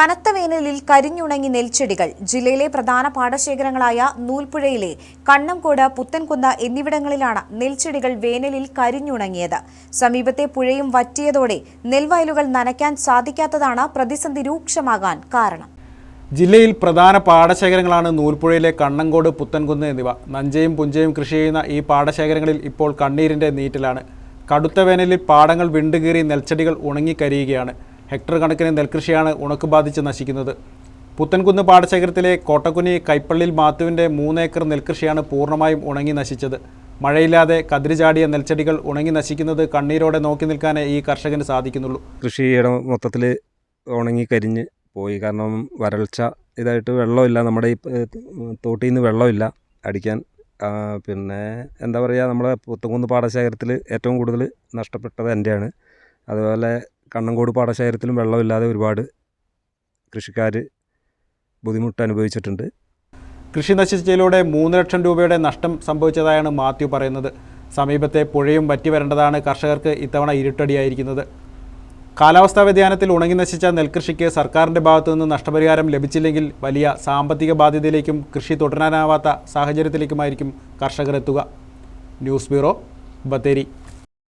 കനത്ത വേനലിൽ കരിഞ്ഞുണങ്ങി നെൽച്ചെടികൾ ജില്ലയിലെ പ്രധാന പാടശേഖരങ്ങളായ നൂൽപ്പുഴയിലെ കണ്ണംകോട് പുത്തൻകുന്ന എന്നിവിടങ്ങളിലാണ് നെൽച്ചെടികൾ വേനലിൽ കരിഞ്ഞുണങ്ങിയത്. സമീപത്തെ പുഴയും വറ്റിയതോടെ നെൽവയലുകൾ നനയ്ക്കാൻ സാധിക്കാത്തതാണ് പ്രതിസന്ധി രൂക്ഷമാകാൻ കാരണം. ജില്ലയിൽ പ്രധാന പാടശേഖരങ്ങളാണ് നൂൽപ്പുഴയിലെ കണ്ണങ്കോട് പുത്തൻകുന്ന് എന്നിവ. നഞ്ചയും പുഞ്ചയും കൃഷി ചെയ്യുന്ന ഈ പാടശേഖരങ്ങളിൽ ഇപ്പോൾ കണ്ണീരിന്റെ നീറ്റിലാണ്. കടുത്ത വേനലിൽ പാടങ്ങൾ വിണ്ടുകീറി നെൽച്ചെടികൾ ഉണങ്ങിക്കരിയുകയാണ് ഹെക്ടർ കണക്കിന് നെൽകൃഷിയാണ് ഉണക്ക് ബാധിച്ച് നശിക്കുന്നത്. പുത്തൻകുന്ന് പാടശേഖരത്തിലെ കോട്ടക്കുനി കൈപ്പള്ളിൽ മാത്തുവിന്റെ മൂന്നേക്കർ നെൽകൃഷിയാണ് പൂർണമായും ഉണങ്ങി നശിച്ചത്. മഴയില്ലാതെ കതിരിചാടിയ നെൽച്ചെടികൾ ഉണങ്ങി നശിക്കുന്നത് കണ്ണീരോടെ നോക്കി നിൽക്കാനേ ഈ കർഷകന് സാധിക്കുന്നുള്ളൂ. കൃഷിയിടം മൊത്തത്തിൽ ഉണങ്ങി കരിഞ്ഞ് പോയി. കാരണം വരൾച്ച ഇതായിട്ട് വെള്ളമില്ല. നമ്മുടെ ഈ തോട്ടിൽ നിന്ന് വെള്ളമില്ല അടിക്കാൻ. പിന്നെ എന്താ പറയുക നമ്മുടെ പുത്തൻകുന്ന് പാടശേഖരത്തിൽ ഏറ്റവും കൂടുതൽ നഷ്ടപ്പെട്ടത് എന്റെയാണ് അതുപോലെ കണ്ണങ്കോട് പാടശേഖരത്തിലും വെള്ളമില്ലാതെ ഒരുപാട് കൃഷിക്കാർ ബുദ്ധിമുട്ട് അനുഭവിച്ചിട്ടുണ്ട് കൃഷി നശിച്ചതിലൂടെ മൂന്ന് ലക്ഷം രൂപയുടെ നഷ്ടം സംഭവിച്ചതായാണ് മാത്യു പറയുന്നത്. സമീപത്തെ പുഴയും വറ്റി വരേണ്ടതാണ് കർഷകർക്ക് ഇത്തവണ ഇരുട്ടടിയായിരിക്കുന്നത്. കാലാവസ്ഥാ വ്യതിയാനത്തിൽ ഉണങ്ങി നശിച്ച നെൽകൃഷിക്ക് സർക്കാരിന്റെ ഭാഗത്തുനിന്ന് നഷ്ടപരിഹാരം ലഭിച്ചില്ലെങ്കിൽ വലിയ സാമ്പത്തിക ബാധ്യതയിലേക്കും കൃഷി തുടരാനാവാത്ത സാഹചര്യത്തിലേക്കുമായിരിക്കും കർഷകർ എത്തുക. News bureau Bathery.